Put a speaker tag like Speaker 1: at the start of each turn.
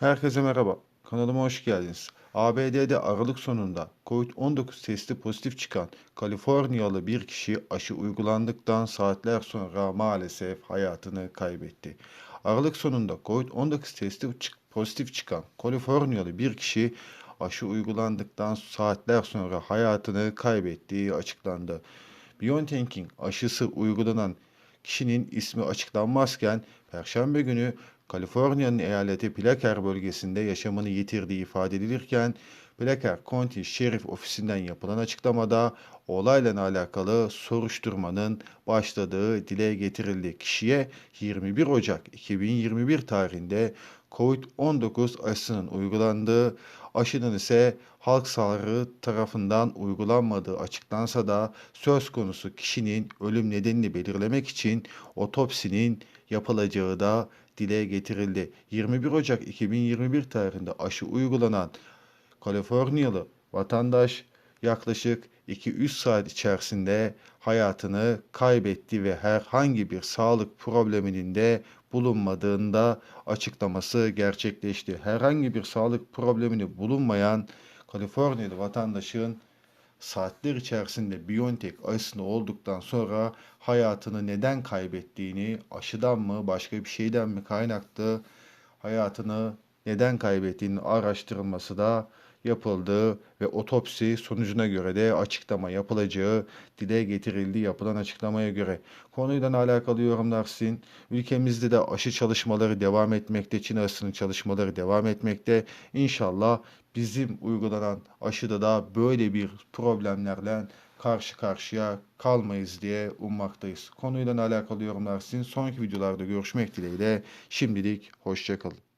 Speaker 1: Herkese merhaba. Kanalıma hoş geldiniz. ABD'de Aralık sonunda COVID-19 testi pozitif çıkan Kaliforniyalı bir kişi aşı uygulandıktan saatler sonra maalesef hayatını kaybetti. Aralık sonunda COVID-19 testi pozitif çıkan Kaliforniyalı bir kişi aşı uygulandıktan saatler sonra hayatını kaybettiği açıklandı. BioNTech'in aşısı uygulanan kişinin ismi açıklanmazken Perşembe günü Kaliforniya'nın eyaleti Placer bölgesinde yaşamını yitirdiği ifade edilirken Placer County Sheriff ofisinden yapılan açıklamada olayla alakalı soruşturmanın başladığı dile getirildi. Kişiye 21 Ocak 2021 tarihinde COVID-19 aşısının uygulandığı, aşının ise halk sağlığı tarafından uygulanmadığı açıklansa da söz konusu kişinin ölüm nedenini belirlemek için otopsinin yapılacağı da dile getirildi. 21 Ocak 2021 tarihinde aşı uygulanan Kaliforniyalı vatandaş yaklaşık 2-3 saat içerisinde hayatını kaybetti ve herhangi bir sağlık probleminin de bulunmadığında açıklaması gerçekleşti. Herhangi bir sağlık problemini bulunmayan Kaliforniyalı vatandaşın saatler içerisinde BioNTech aşısını olduktan sonra hayatını neden kaybettiğini, aşıdan mı başka bir şeyden mi kaynaklı hayatını neden kaybettiğinin araştırılması da yapıldı ve otopsi sonucuna göre de açıklama yapılacağı dile getirildi yapılan açıklamaya göre. Konuyla alakalı yorumlar sizin. Ülkemizde de aşı çalışmaları devam etmekte, Çin aşısının çalışmaları devam etmekte. İnşallah bizim uygulanan aşıda da böyle bir problemlerle karşı karşıya kalmayız diye ummaktayız. Konuyla alakalı yorumlar sizin. Sonraki videolarda görüşmek dileğiyle. Şimdilik hoşçakalın.